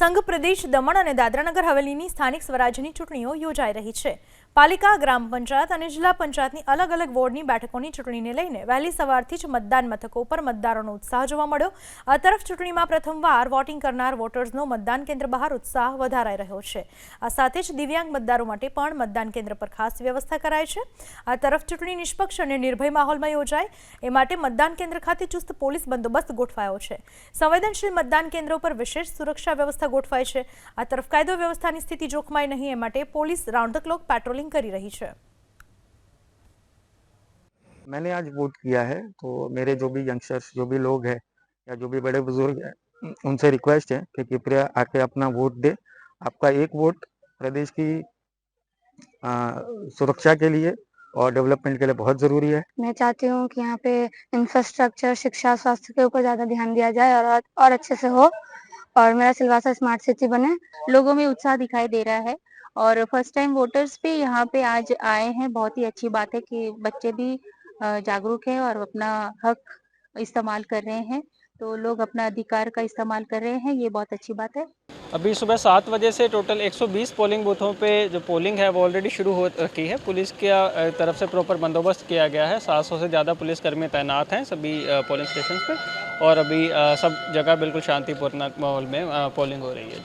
સંઘ પ્રદેશ દમણ અને દાદરાનગર હવેલીની સ્થાનિક સ્વરાજ્યની ચૂંટણીઓ યોજાઈ રહી છે પાલિકા ગ્રામ પંચાયત અને જિલ્લા પંચાયતની અલગ અલગ વોર્ડની બેઠકોની ચૂંટણીને લઈને વહેલી સવારથી જ મતદાન મથકો પર મતદારોનો ઉત્સાહ જોવા મળ્યો આ તરફ ચૂંટણીમાં પ્રથમવાર વોટિંગ કરનાર વોટર્સનો મતદાન કેન્દ્ર બહાર ઉત્સાહ વધારાઈ રહ્યો છે આ સાથે જ દિવ્યાંગ મતદારો માટે પણ મતદાન કેન્દ્ર પર ખાસ વ્યવસ્થા કરાય છે આ તરફ ચૂંટણી નિષ્પક્ષ અને નિર્ભય માહોલમાં યોજાય એ માટે મતદાન કેન્દ્ર ખાતે ચુસ્ત પોલીસ બંદોબસ્ત ગોઠવાયો છે સંવેદનશીલ મતદાન કેન્દ્રો પર વિશેષ સુરક્ષા વ્યવસ્થા 곳फाय छे આ તરફ કાયદો વ્યવસ્થાની સ્થિતિ જોખમાય નથી એ માટે police round the clock patrolling કરી રહી છે મેંલે આજ વોટ કિયા હે તો મેરે જો ભી યંગશર્સ જો ભી લોગ હે કે જો ભી બડે બजुर्ग હે ઉનસે રિક્વેસ્ટ હે કે કૃપયા આકે અપના વોટ દે આપકા એક વોટ પ્રદેશ કી સુરક્ષા કે લિયે ઓર ડેવલપમેન્ટ કે લિયે બહોત જરૂરી હે મેં ચાહતી હું કે યહા પે ઇન્ફ્રાસ્ટ્રક્ચર શિક્ષણ સ્વાસ્થ્ય કે ઉપર જ્યાદા ધ્યાન દિયા જાય ઓર ઓર અચ્છે સે હો और मेरा सिलवासा स्मार्ट सिटी बने लोगों में उत्साह दिखाई दे रहा है और फर्स्ट टाइम वोटर्स भी यहाँ पे आज आए हैं बहुत ही अच्छी बात है कि बच्चे भी जागरूक है और अपना हक इस्तेमाल कर रहे हैं तो लोग अपना अधिकार का इस्तेमाल कर रहे हैं ये बहुत अच्छी बात है अभी सुबह सात बजे से टोटल 120 पोलिंग बूथों पे जो पोलिंग है वो ऑलरेडी शुरू हो रखी है पुलिस के तरफ से प्रॉपर बंदोबस्त किया गया है 700 से ज़्यादा पुलिसकर्मी तैनात हैं सभी पोलिंग स्टेशन पे और अभी सब जगह बिल्कुल शांतिपूर्ण माहौल में पोलिंग हो रही है